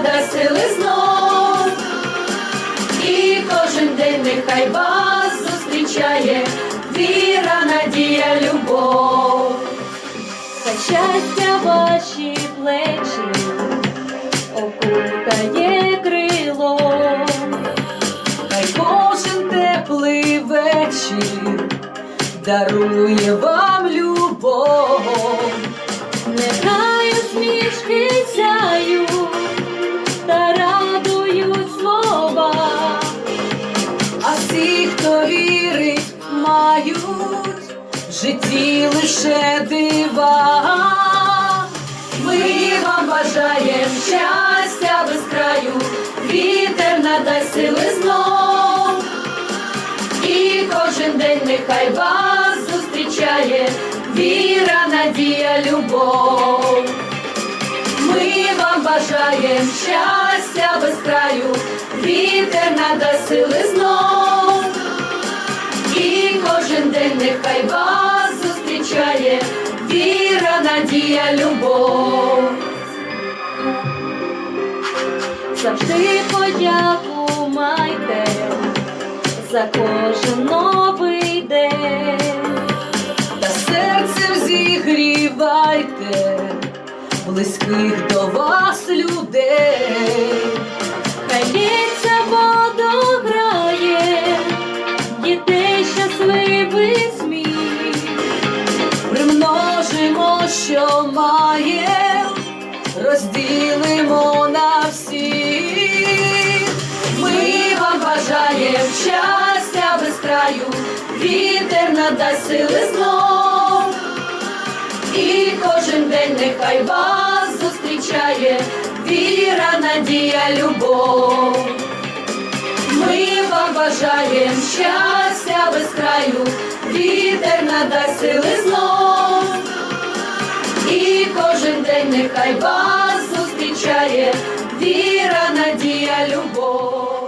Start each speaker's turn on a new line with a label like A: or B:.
A: дасть сили знов, і кожен день нехай вас зустрічає віра, надія, любов,
B: Хай щастя ваші плечі окутає крило,
A: хай кожен теплий вечір дарує вам любов. Хто вірить, мають в житті лише дива. Ми вам бажаєм щастя без краю, вітер надасть сили знов. І кожен день нехай вас зустрічає віра, надія, любов. Ми вам бажаєм щастя без краю, вітер надасть сили знов. Віра, надія, любов.
B: Завжди подяку майте за кожен новий день.
A: Та серцем зігрівайте близьких до вас людей. Що маєм, розділимо на всіх. Ми вам бажаєм щастя без краю, вітер надасть сили знов. І кожен день нехай вас зустрічає віра, надія, любов. Ми вам бажаєм щастя без краю, вітер надасть сили знов. Нехай вас зустрічає віра, надія, любов.